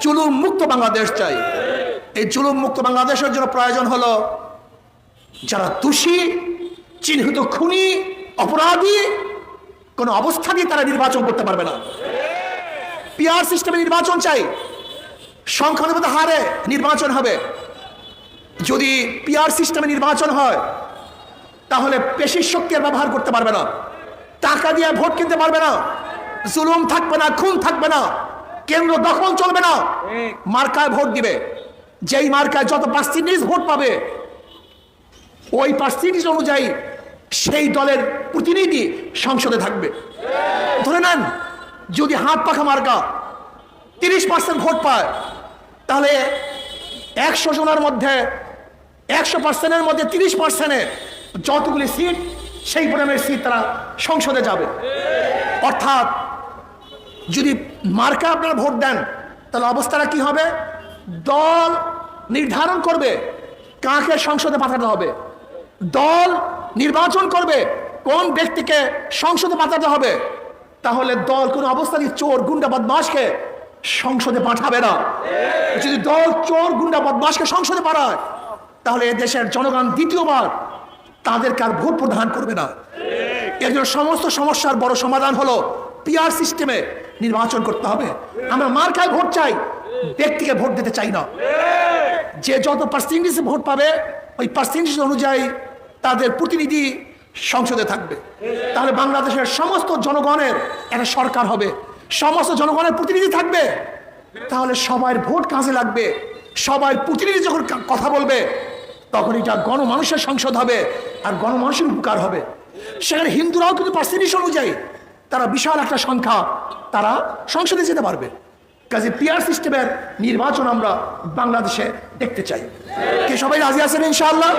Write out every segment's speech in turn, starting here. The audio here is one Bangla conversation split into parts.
জুলুম মুক্ত বাংলাদেশ চাই। এই জুলুম মুক্ত বাংলাদেশের জন্য প্রয়োজন হলো যারা দোষী, চিহ্নিত খুনি, অপরাধী, কোনো অবস্থাতেই তারা নির্বাচন করতে পারবে না। পিআর সিস্টেমে নির্বাচন চাই। সংখ্যানুপাত হারে নির্বাচন হবে। যদি পিআর সিস্টেমে নির্বাচন হয়, তাহলে পেশির শক্তি ব্যবহার করতে পারবে না। টাকা দিয়ে ভোট কিনতে পারবে না। জুলুম থাকবে না, খুন থাকবে না। কেন্দ্র দখল চলবে না। মার্কায় ভোট দিবে। যেই মার্কায় যত পার্সেন্টেজ ভোট পাবে ওই পার্সেন্টেজ অনুযায়ী সেই দলের প্রতিনিধি সংসদে থাকবে। ধরে নেন যদি হাত পাখা মার্কা তিরিশ পার্সেন্ট ভোট পায় তাহলে একশো জনের মধ্যে একশো পার্সেন্টের মধ্যে তিরিশ পার্সেন্টে যতগুলি সিট সেই পরিমাণের সিট তারা সংসদে যাবে। অর্থাৎ যদি মার্কা আপনারা ভোট দেন, তাহলে অবস্থাটা কি হবে? দল নির্ধারণ করবে কাকে সংসদে পাঠাতে হবে। দল নির্বাচন করবে কোন ব্যক্তিকে সংসদে পাঠাতে হবে। তাহলে দল কোনো অবস্থায় চোর, গুন্ডা বদমাসকে সংসদে পাঠাবে না। যদি দল চোর, গুন্ডা বদমাসকে সংসদে পাঠায়, তাহলে দেশের জনগণ দ্বিতীয়বার তাদেরকে আর ভোট প্রদান করবে না। এর জন্য সমস্ত সমস্যার বড় সমাধান হলো পিআর সিস্টেমে নির্বাচন করতে হবে। আমরা মার খায় ভোট চাই। ব্যক্তিকে ভোট দিতে চাই না। যে যত পার্সেন্টেজে ভোট পাবে, ওই পার্সেন্টেজ অনুযায়ী তাদের প্রতিনিধি সংসদে থাকবে। তাহলে বাংলাদেশের সমস্ত জনগণের একটা সরকার হবে। সমস্ত জনগণের প্রতিনিধি থাকবে। তাহলে সবার ভোট কাজে লাগবে। সবার প্রতিনিধি যখন কথা বলবে, তখন এটা গণমানুষের সংসদ হবে আর গণমানুষের উপকার হবে। সেখানে হিন্দুরাও কিন্তু পার্সেন্টেজ অনুযায়ী তারা বিশাল একটা সংখ্যা তারা সংসদে যেতে পারবে। কাজে পিয়ার সিস্টেমের নির্বাচন আমরা বাংলাদেশে দেখতে চাই। কে সবাই রাজি আছেন ইনশাআল্লাহ?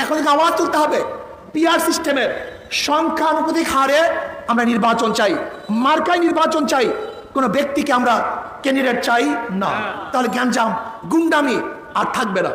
এখন থেকে আওয়াজ তুলতে হবে। পিআর সিস্টেমের সংখ্যানুপাতিক হারে আমরা নির্বাচন চাই। মার্কায় নির্বাচন চাই। কোনো ব্যক্তিকে আমরা ক্যান্ডিডেট চাই না। তাহলে গ্যাঞ্জাম, গুন্ডামি আর থাকবে না।